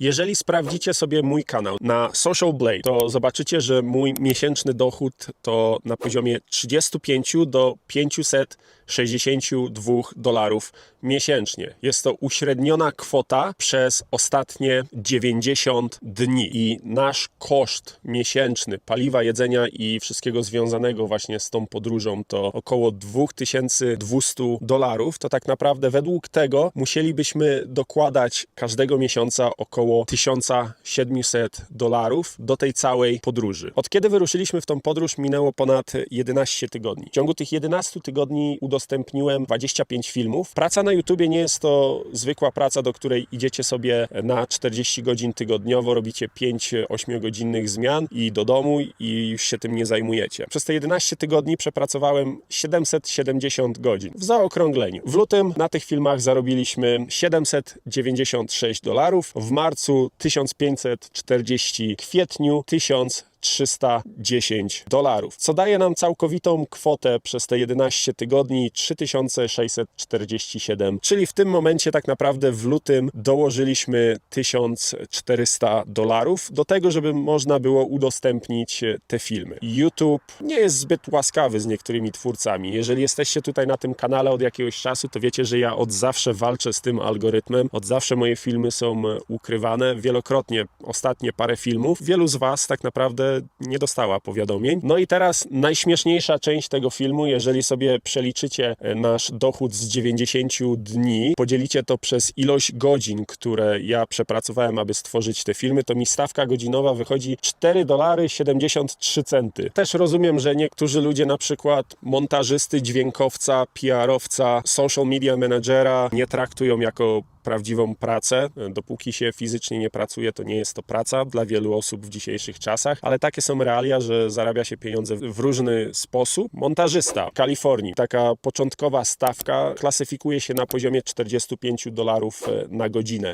Jeżeli sprawdzicie sobie mój kanał na Social Blade, to zobaczycie, że mój miesięczny dochód to na poziomie 35 do 562 dolarów miesięcznie. Jest to uśredniona kwota przez ostatnie 90 dni i nasz koszt miesięczny paliwa, jedzenia i wszystkiego związanego właśnie z tą podróżą to około 2200 dolarów. To tak naprawdę według tego musielibyśmy dokładać każdego miesiąca około 1700 dolarów do tej całej podróży. Od kiedy wyruszyliśmy w tą podróż minęło ponad 11 tygodni. W ciągu tych 11 tygodni udostępniłem 25 filmów. Praca na YouTubie nie jest to zwykła praca, do której idziecie sobie na 40 godzin tygodniowo, robicie 5-8 godzinnych zmian i do domu i już się tym nie zajmujecie. Przez te 11 tygodni przepracowałem 770 godzin w zaokrągleniu. W lutym na tych filmach zarobiliśmy 796 dolarów, w marcu 1540, w kwietniu 1000 310 dolarów, co daje nam całkowitą kwotę przez te 11 tygodni 3647, czyli w tym momencie tak naprawdę w lutym dołożyliśmy 1400 dolarów do tego, żeby można było udostępnić te filmy. YouTube nie jest zbyt łaskawy z niektórymi twórcami. Jeżeli jesteście tutaj na tym kanale od jakiegoś czasu, to wiecie, że ja od zawsze walczę z tym algorytmem. Od zawsze moje filmy są ukrywane. Wielokrotnie, ostatnie parę filmów, wielu z Was tak naprawdę nie dostała powiadomień. No i teraz najśmieszniejsza część tego filmu, jeżeli sobie przeliczycie e, nasz dochód z 90 dni, podzielicie to przez ilość godzin, które ja przepracowałem, aby stworzyć te filmy, to mi stawka godzinowa wychodzi 4 dolary 73 centy. Też rozumiem, że niektórzy ludzie, na przykład montażysty, dźwiękowca, PR-owca, social media managera nie traktują jako prawdziwą pracę. Dopóki się fizycznie nie pracuje, to nie jest to praca dla wielu osób w dzisiejszych czasach, ale takie są realia, że zarabia się pieniądze w różny sposób. Montażysta w Kalifornii, taka początkowa stawka klasyfikuje się na poziomie 45 dolarów e, na godzinę.